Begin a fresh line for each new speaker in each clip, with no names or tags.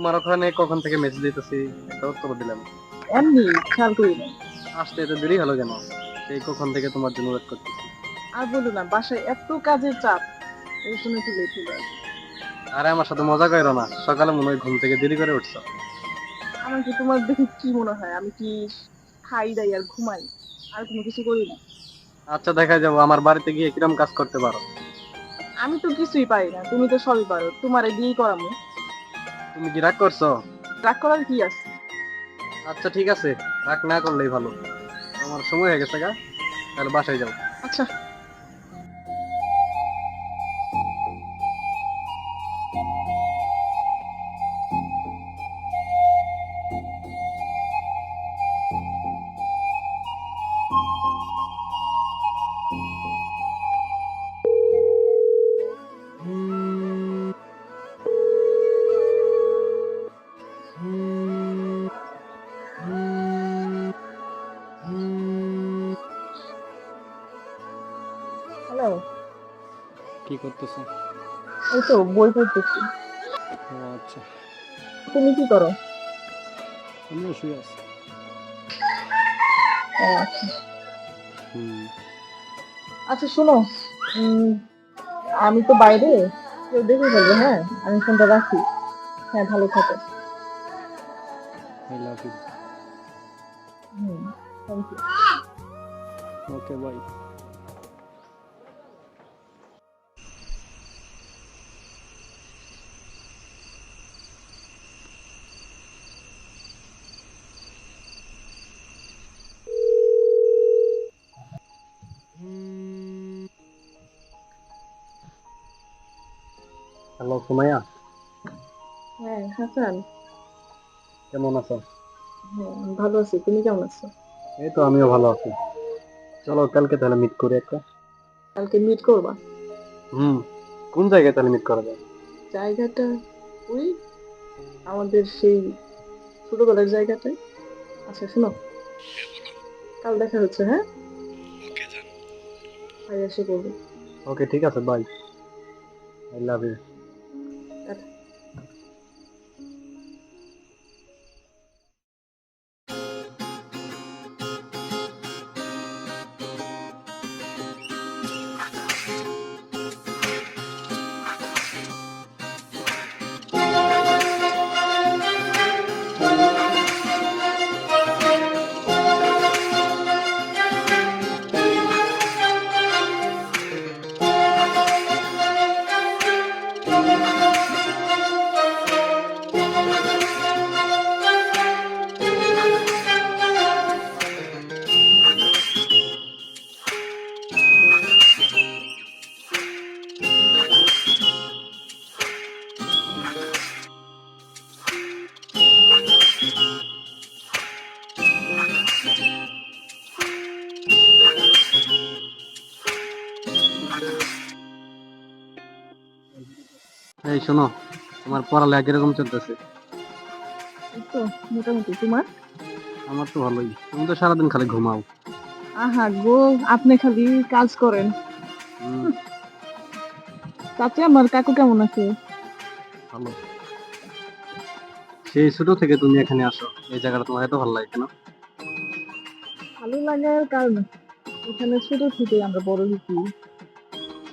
তোমার ওখানে কখন থেকে মেসেজ দিতেছি? একটা উত্তর দিলাম।
এমনি খেয়াল করি না।
আসতে এত দেরি হলো কেন? সেই কখন থেকে তোমার জন্য ওয়েট করতেছি?
আর বলো না বাসায় এত কাজের চাপ এই জন্য একটু লেট হয়ে যায়।
আরে আমার সাথে মজা করো না সকালে মনে হয় ঘুম থেকে দেরি করে উঠছো।
আমার কি তোমার দেখে কি মনে হয়? আমি কি খাই দাই আর ঘুমাই? আর কোনো কিছু করি না।
আচ্ছা দেখা যাব আমার বাড়িতে গিয়ে কিরম কাজ করতে পারো?
আমি তো কিছুই পারি না তুমি তো সবই পারো। তোমার বিয়ে করামো।
তুমি কি রাগ করছ?
রাগ করার কি আছে?
আচ্ছা ঠিক আছে। রাগ না করলেই ভালো। আমার সময় হয়ে গেছে গা। তাহলে বাসায় যাও।
আচ্ছা। হ্যালো
কি করতেছো?
এই তো বই পড়তেছি।
ও আচ্ছা।
তুমি কি করো?
আমিও শুয়ে আছি।
ও, আচ্ছা।
হুম।
আচ্ছা শোনো আমি তো বাইরে কেউ দেখে ফেলবে হ্যাঁ? আমি ফোনটা রাখি। হ্যাঁ ভালো থাকো।
I love you
hmm thank you
okay bye hello Sumaiya
হ্যাঁ হাসান।
কেমন আছো?
হ্যাঁ ভালো আছি। তুমি কেমন আছো?
এই তো আমিও ভালো আছি। চলো কালকে তাহলে মিট করি একটা।
কালকে মিট করবা?
হুম কোন জায়গায় তাহলে মিট করা যায়?
জায়গাটা ওই আমাদের সেই ছোটবেলার জায়গাটায় আচ্ছা শোনো। কাল দেখা হচ্ছে হ্যাঁ? ভাই এসে করবে।
ওকে ঠিক আছে বাই আই লাভ ইউ শোনো তোমার পড়ালেখা কীরকম চলতেছে?
তো মোটামুটি। তোমার?
আমার তো ভালোই। তুমি তো সারাদিন খালি ঘুমাও।
আহা গো আপনি খালি কাজ করেন। আমার কাকু কেমন আছে?
ভালো। সেই ছোট থেকে তুমি এখানে আসো। এই জায়গাটা তোমার এত ভালো লাগে কেন?
ভালো লাগার কারণ এখানে ছোট থেকে আমরা বড় হয়েছি।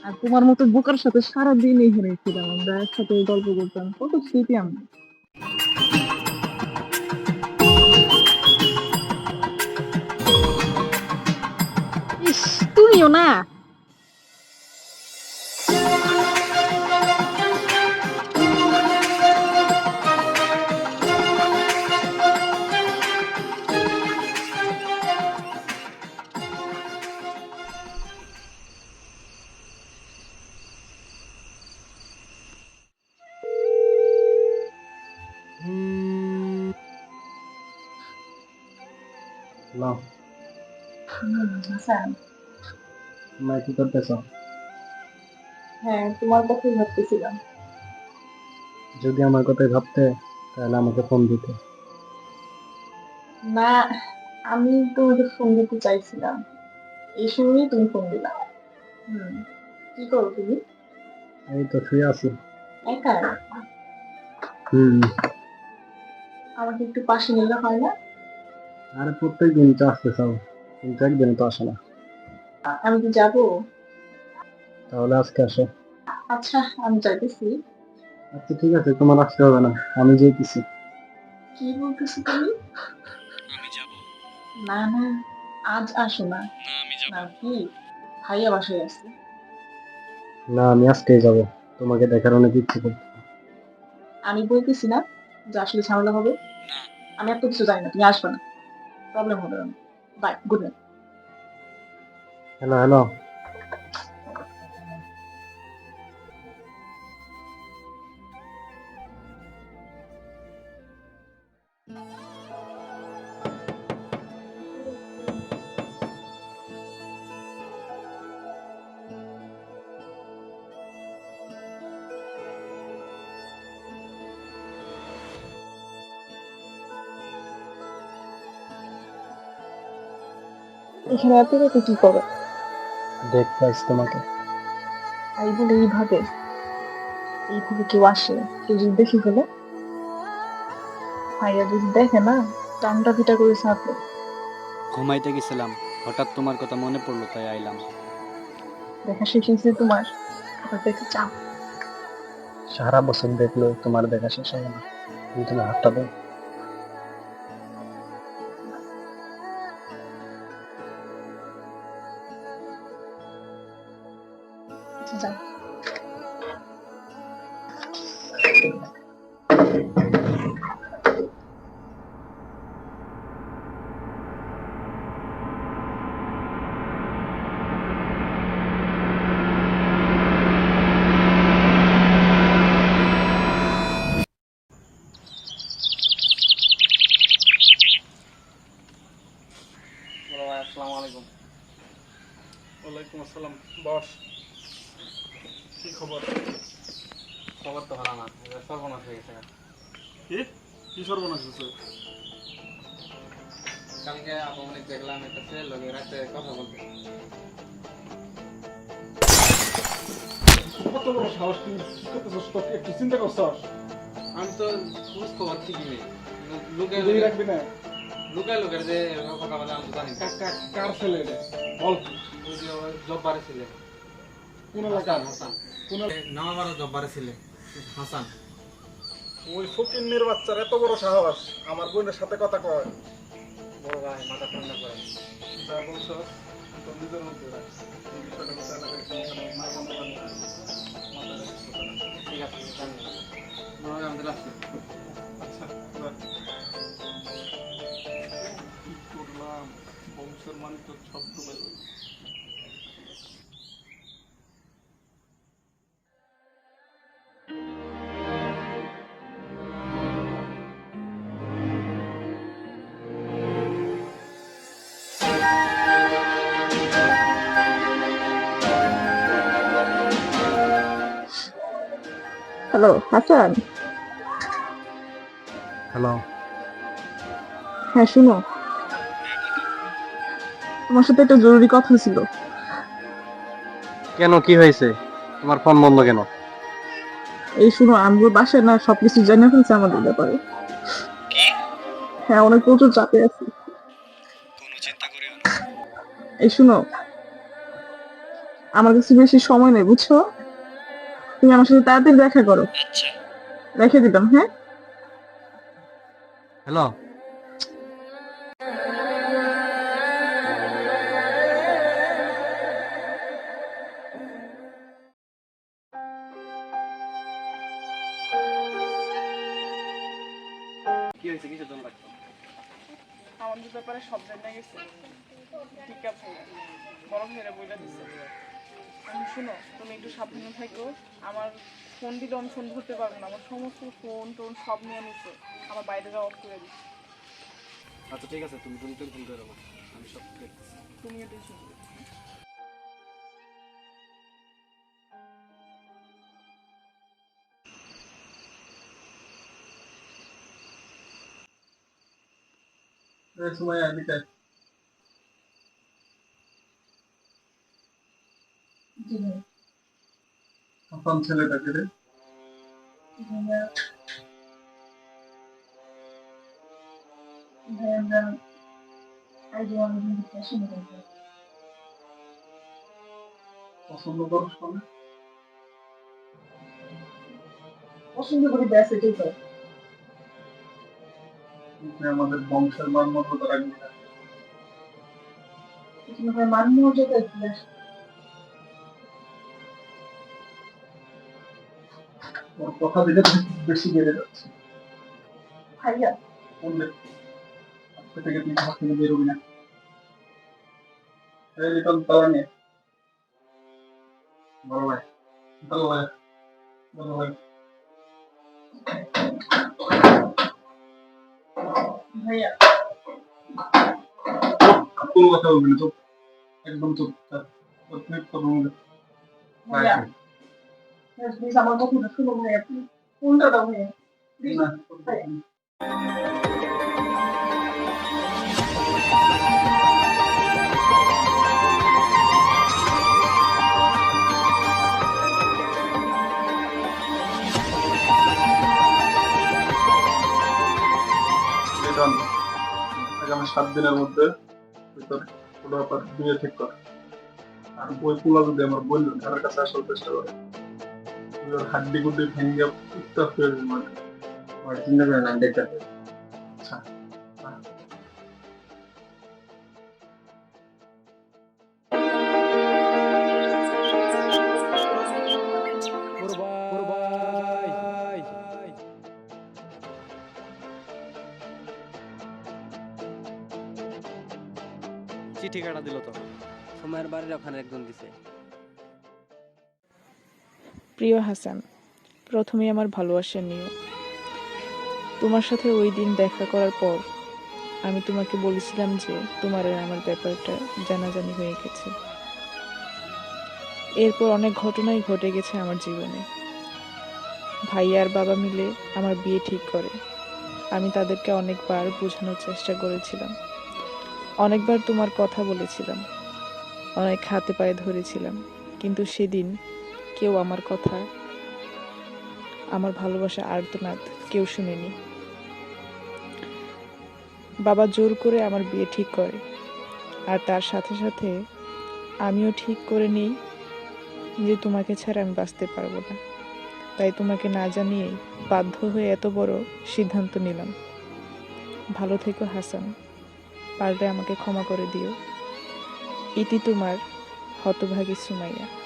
আর তোমার মতো বোকার সাথে সারাদিন এখানে ছিলাম আমরা একসাথে গল্প করতাম। কত স্মৃতি আমরা।
কি করতেছ?
হ্যাঁ তোমার কথাই ভাবতেছিলাম।
যদি আমার কথাই ভাবতে তাহলে আমাকে ফোন দিতে।
না আমি তোমাকে ফোন দিতে চাইছিলাম। এই সময়ই তুমি ফোন দিলা। হুম কি করো তুমি?
এই তো শুয়ে আছি।
একা
হুম।
আমাকে একটু পাশে নিলে হয় না?
আরে প্রত্যেক দিন তো আসতে চাও কিন্তু একদিন তো আসে না।
আমি কি যাব?
তাহলে আজকে আসো।
আচ্ছা আমি যাইতেছি।
আচ্ছা ঠিক আছে তোমার আসতে হবে না আমি যেতেছি।
কি বলতেছি তুমি?
আমি যাব।
না না আজ আসো না।
না আমি
না। কি? ভাইয়া বাসায় আছে।
না আমি আজকেই যাব তোমাকে দেখার অনেক ইচ্ছে করছে।
আমি বলতেছি না যে আসলে ঝামেলা হবে। আমি এত কিছু জানি না তুমি আসবে না। প্রবলেম হবে না bye good night
hello hello
এখানে রাতে কি করো?
দেখতে আসছি তোমাকে।
তাই বলে এইভাবে এইভাবে কেউ আসে কেউ যদি দেখে ফেলে। ভাইয়া যদি দেখে না টানটা পিটা করে সাথে
ঘুমাইতে গেছিলাম হঠাৎ তোমার কথা মনে পড়ল তাই আইলাম।
দেখা শেষ হয়েছে তোমার আবার দেখে চাও
সারা বছর দেখল তোমার দেখা শেষ হয় না তুমি তুমি হাতটা দাও
আসসালাম
বস। কি খবর?
খবর তো ভালো না সর্বনাশ হয়ে গেছে
কি? কি সর্বনাশ হয়েছে?
কালকে আপামনিক দেখলাম একটা লগে রাতে কথা বলতে।
কত বড় সাহস তুই কত তোর? একটু চিন্তা করছস?
আমি তো খোঁজ খবর ঠিকই নেই। লুকে
রাখবি না।
লুকে লুকে যে কথা বলে আমি তো জানি। না।
কা- কা- কার ছেলে এটা? বল।
জব্বারে ছিলে।
কোন
হাসান
এলাকার
হাসান।
কোন
নামাবারও জব্বারে ছিলে হাসান।
ওই ফকিন্নির বাচ্চার এত বড় সাহস আমার বোনের সাথে কথা কয়।
বড় ভাই মাথা ঠান্ডা করে।
যা বলছস তোর নিজের মধ্যে রাখ কথা বংশের মানে তো সব ডুবে
হ্যালো হাসান
হ্যালো
হ্যাঁ শুনো। তোমার সাথে একটা জরুরি কথা ছিল।
কেন? কি হয়েছে? তোমার ফোন বন্ধ কেন?
এই শুনো আমগুলো বাসায় না সবকিছু জেনে ফেলছে আমাদের ব্যাপারে। হ্যাঁ অনেক প্রচুর চাপে আছি। এই শুনো আমার কাছে বেশি সময় নেই বুঝছ? তুমি আমার সাথে তাড়াতাড়ি দেখা করো। রেখে দিলাম হ্যাঁ?
হ্যালো?
শুনো তুমি একটু সাবধানে থাকো। আমার ফোন দিলে আমি ফোন ধরতে পারব না। আমার সমস্ত ফোন টোন সব নিয়ে নিচ্ছে। আমার বাইরে যাওয়া অফ করে দিচ্ছে।
আচ্ছা ঠিক আছে তুমি তুমি টেনশন করো আমি সব দেখতেছি
টেনশন করো
এই সময় এদিকে ছেলেটাকে রে
পছন্দ করি
করো শোনে
পছন্দ করি ব্যাস এটাই তো।
আমাদের বংশের মান মর্যাদা রাখবেন না।
কিন্তু
ওর কথা দিকে বেশি বেড়ে যাচ্ছে।
ভাইয়া।
বললে আজকে থেকে তুই ঘর থেকে বেরোবি না। এই রিটন তালা নিয়ে বড় ভাই তালা ভাই বড় ভাই।
ভাইয়া।
কোনো কথা বলবি না চুপ। একদম চুপ। তোর রুমে
ভাইয়া। প্লিজ আমার কথাটা শুনো ভাইয়া প্লিজ ফোনটা দাও ভাইয়া প্লিজ
না আগামী সাত দিনের মধ্যে তোর বিয়ে ঠিক কর আর ওই পোলা যদি আমার বোন ঘরের কাছে আসার চেষ্টা করে হাড্ডি গুড্ডি ভেঙে উত্তাপ হয়ে যাবে মানে
চিন্তা করেন আমি দেখতে
আচ্ছা
চিঠি কাটা দিল তো। সময়ের বাড়ির ওখানে একজন দিছে।
প্রিয় হাসান প্রথমে আমার ভালোবাসা নিও তোমার সাথে ওই দিন দেখা করার পর আমি তোমাকে বলেছিলাম যে তোমার আর আমার ব্যাপারটা জানাজানি হয়ে গেছে। এরপর অনেক ঘটনাই ঘটে গেছে আমার জীবনে। ভাই আর বাবা মিলে আমার বিয়ে ঠিক করে। আমি তাদেরকে অনেকবার বোঝানোর চেষ্টা করেছিলাম। অনেকবার তোমার কথা বলেছিলাম। অনেক হাতে পায়ে ধরেছিলাম। কিন্তু সেদিন কেউ আমার কথা, আমার ভালোবাসা আর্তনাদ কেউ শুনেনি। বাবা জোর করে আমার বিয়ে ঠিক করে, আর তার সাথে সাথে আমিও ঠিক করে নিই যে তোমাকে ছাড়া আমি বাঁচতে পারব না। তাই তোমাকে না জানিয়েই বাধ্য হয়ে এত বড় সিদ্ধান্ত নিলাম। ভালো থেকো, হাসান। পারলে আমাকে ক্ষমা করে দিও। ইতি তোমার হতভাগী সুমাইয়া।